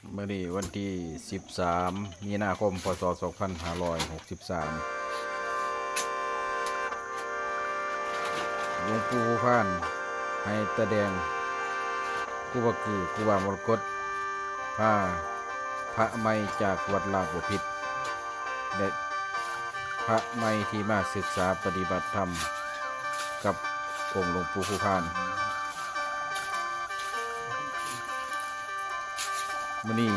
เมื่อนี้วันที่ 13 มีนาคม พศ 2563หลวงปู่พาน ให้ตะแดงกูว่าคือกูว่ามรกตผ้าพระไม่จากวัดลาบุพิษและพระไม่ที่มาศึกษาปฏิบัติธรรม กับองค์หลวงปู่ผู้พาน มื่อนี้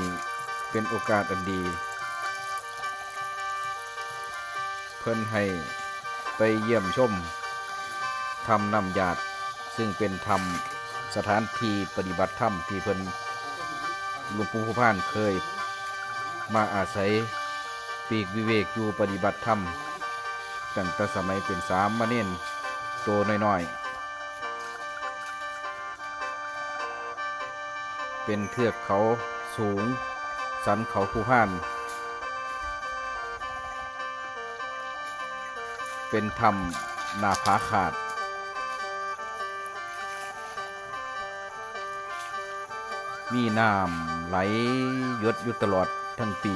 เป็นโอกาสอันดี เพิ่นให้ไปเยี่ยมชมทำนำญาติซึ่งเป็นธรรมสถานที่ปฏิบัติธรรมที่เพิ่นหลวงปู่ผู้พานเคยมาอาศัยปีกวิเวกอยู่ปฏิบัติธรรมตั้งแต่สมัยเป็นสามมาเน้นโตน้อยๆ เป็นเทือกเขา สูง สันเขาภูพาน เป็นถ้ำนาผาขาด มีน้ำไหลยดอยู่ตลอดทั้งปี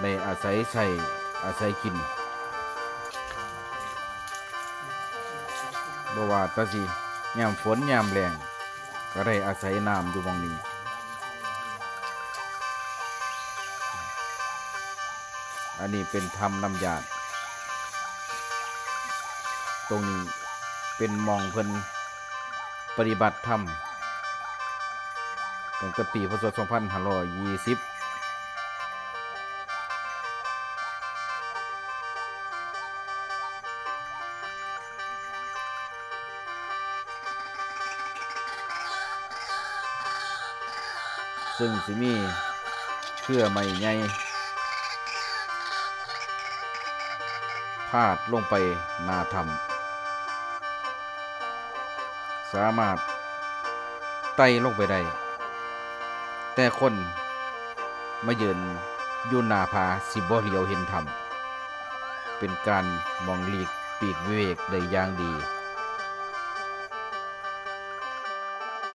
ในอาศัยใส่อาศัยกินบ่ว่าตาสิยามฝนยามแรงก็ได้อาศัยน้ำอยู่หมองนี้ อันนี้เป็นธรรมนำญาติตรงนี้เป็นมองเพิ่นปฏิบัติธรรมตั้งแต่ปีพศ2520ซึ่งสิมีเชื่อไม่ใหาดลงไปนาธรรม สามารถไต่ลงไปได้ แต่คนมายืนอยู่นาผาสิบ่เหลียวเห็นธรรม เป็นการมองหลีกปีกวิเวกได้อย่างดี